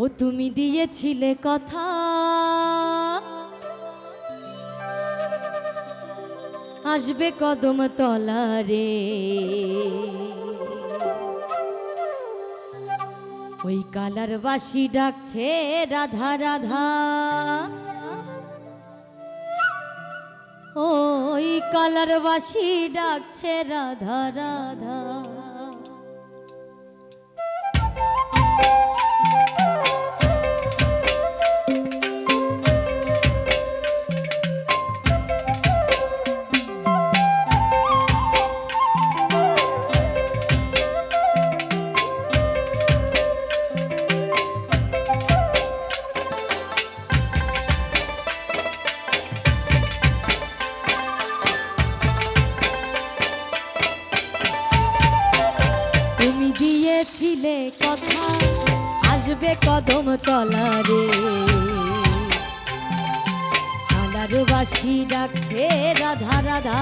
ও তুমি দিয়েছিলে কথা। আসবে কদম তলারে ওই কালার বাসি ডাকছে রাধা রাধা। ওই কালার বাসি ডাকছে রাধা রাধা। দিয়েছিলে কথা, আসবে কদম তলারে। কালার বাসি ডাকছে রাধা রাধা,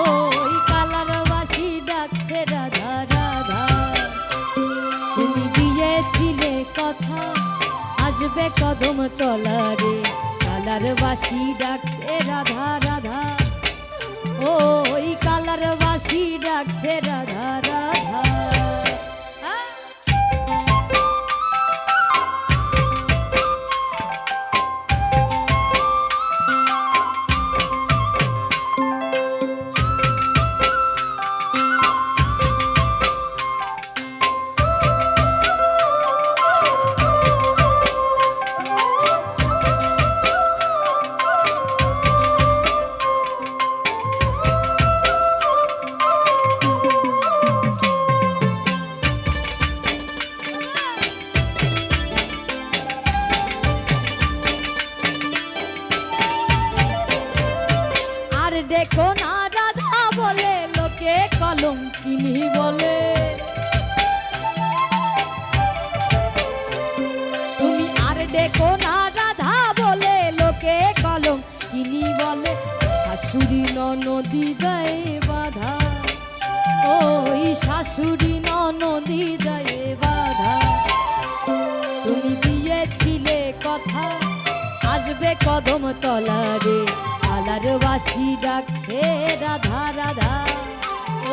ওই কালার বাসি ডাকছে রাধা রাধা। তুমি দিয়েছিলে কথা, আসবে কদম তলারে। কালার বাসি ডাকছে রাধা রাধা, ওই কালার বাসি ডাকছে রাধা রাধা। লোকে কলম চিনি বলে? তুমি আর দেখো না রাধা বলে, লোকে কলম চিনি বলে। শাশুড়ি নদী দেয় বাধা। ওই শাশুড়ি নদী দেয় বাধা। তুমি দিয়েছিলে কথা, আসবে কদম তলারে। কালার বাসি ডাকছে রাধা রাধা।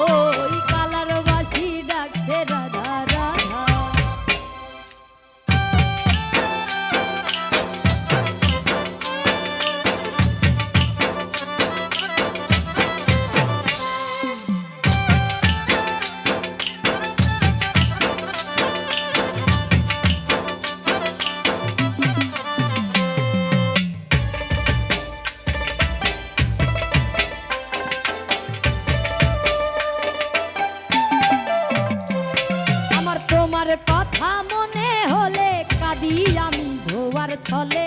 ওই কালার বাসি ডাকছে রাধা ছলে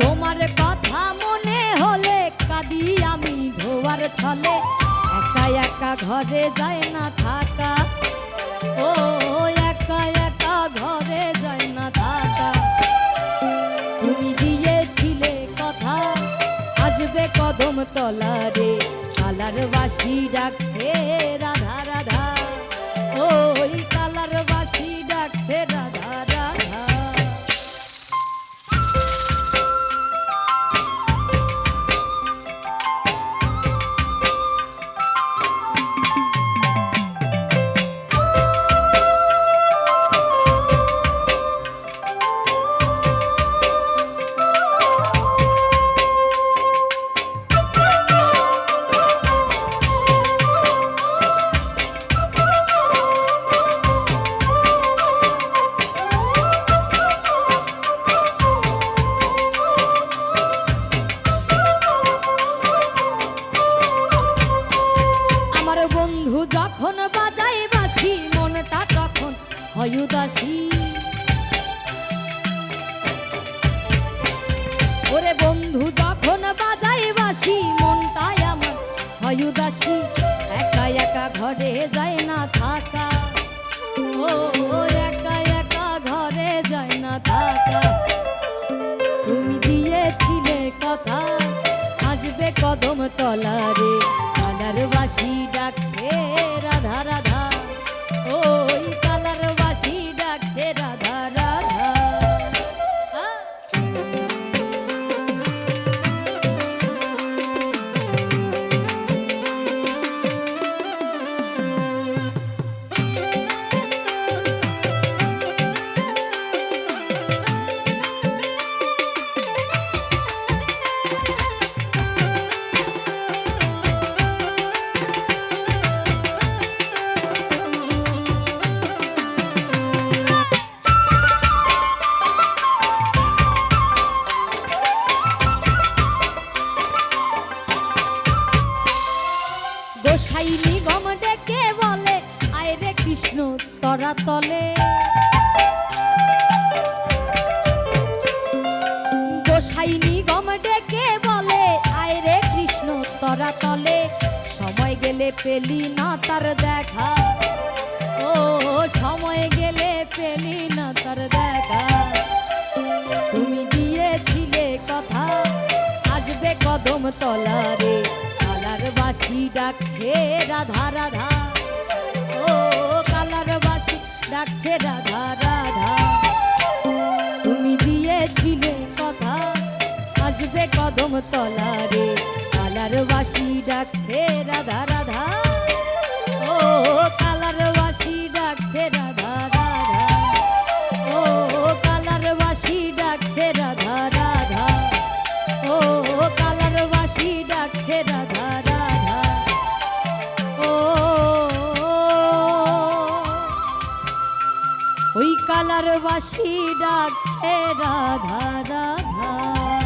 তোমার কথা মনে হলে কাঁদি আমি ধোয়ার ছলে। একা একা ঘরে যায় না থাকা। ও, একা একা ঘরে যায় না থাকা। তুমি দিয়েছিলে কথা, আসবে কদম তলারে। কালার বাসি ডাকছে উদাসী ওরে বন্ধু, যখন বাজাই বাসি মনটাই আমার হয় উদাসী একা একা ঘরে যায় না থাকা। ধরাতলে। গোসাই নিগম ডেকে বলে, আয় রে কৃষ্ণ তরা তলে সময় গেলে পেলি না তার দেখা। ও, সময় গেলে পেলি না তার দেখা। তুমি দিয়েছিলে কথা, আসবে কদম তলারে কালার বাসি ডাকছে রাধা রাধা। ও ডাকছে রাধা রাধা। তুমি দিয়েছিলে কথা আসবে কদম তলারে। কালার বাসি ডাকছে রাধা বাসি ডাকছে রাধা রাধা।